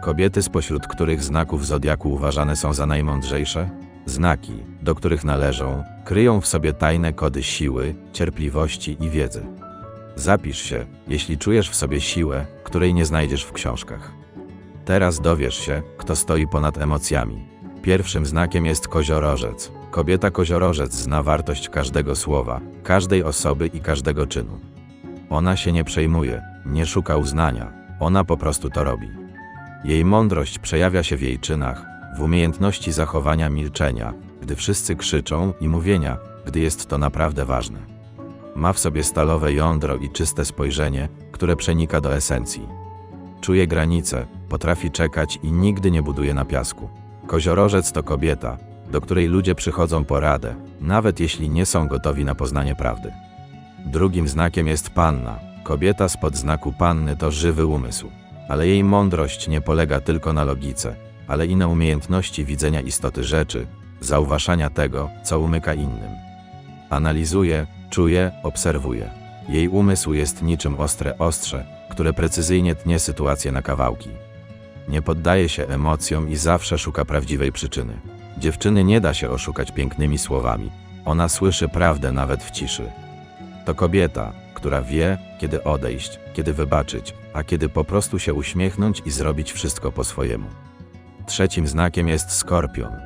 Kobiety, spośród których znaków zodiaku uważane są za najmądrzejsze? Znaki, do których należą, kryją w sobie tajne kody siły, cierpliwości i wiedzy. Zapisz się, jeśli czujesz w sobie siłę, której nie znajdziesz w książkach. Teraz dowiesz się, kto stoi ponad emocjami. Pierwszym znakiem jest koziorożec. Kobieta koziorożec zna wartość każdego słowa, każdej osoby i każdego czynu. Ona się nie przejmuje, nie szuka uznania, ona po prostu to robi. Jej mądrość przejawia się w jej czynach, w umiejętności zachowania milczenia, gdy wszyscy krzyczą i mówienia, gdy jest to naprawdę ważne. Ma w sobie stalowe jądro i czyste spojrzenie, które przenika do esencji. Czuje granice, potrafi czekać i nigdy nie buduje na piasku. Koziorożec to kobieta, do której ludzie przychodzą po radę, nawet jeśli nie są gotowi na poznanie prawdy. Drugim znakiem jest panna. Kobieta spod znaku panny to żywy umysł, ale jej mądrość nie polega tylko na logice, ale i na umiejętności widzenia istoty rzeczy, zauważania tego, co umyka innym. Analizuje, czuje, obserwuje. Jej umysł jest niczym ostre ostrze, które precyzyjnie tnie sytuację na kawałki. Nie poddaje się emocjom i zawsze szuka prawdziwej przyczyny. Dziewczyny nie da się oszukać pięknymi słowami. Ona słyszy prawdę nawet w ciszy. To kobieta, która wie, kiedy odejść, kiedy wybaczyć, a kiedy po prostu się uśmiechnąć i zrobić wszystko po swojemu. Trzecim znakiem jest skorpion.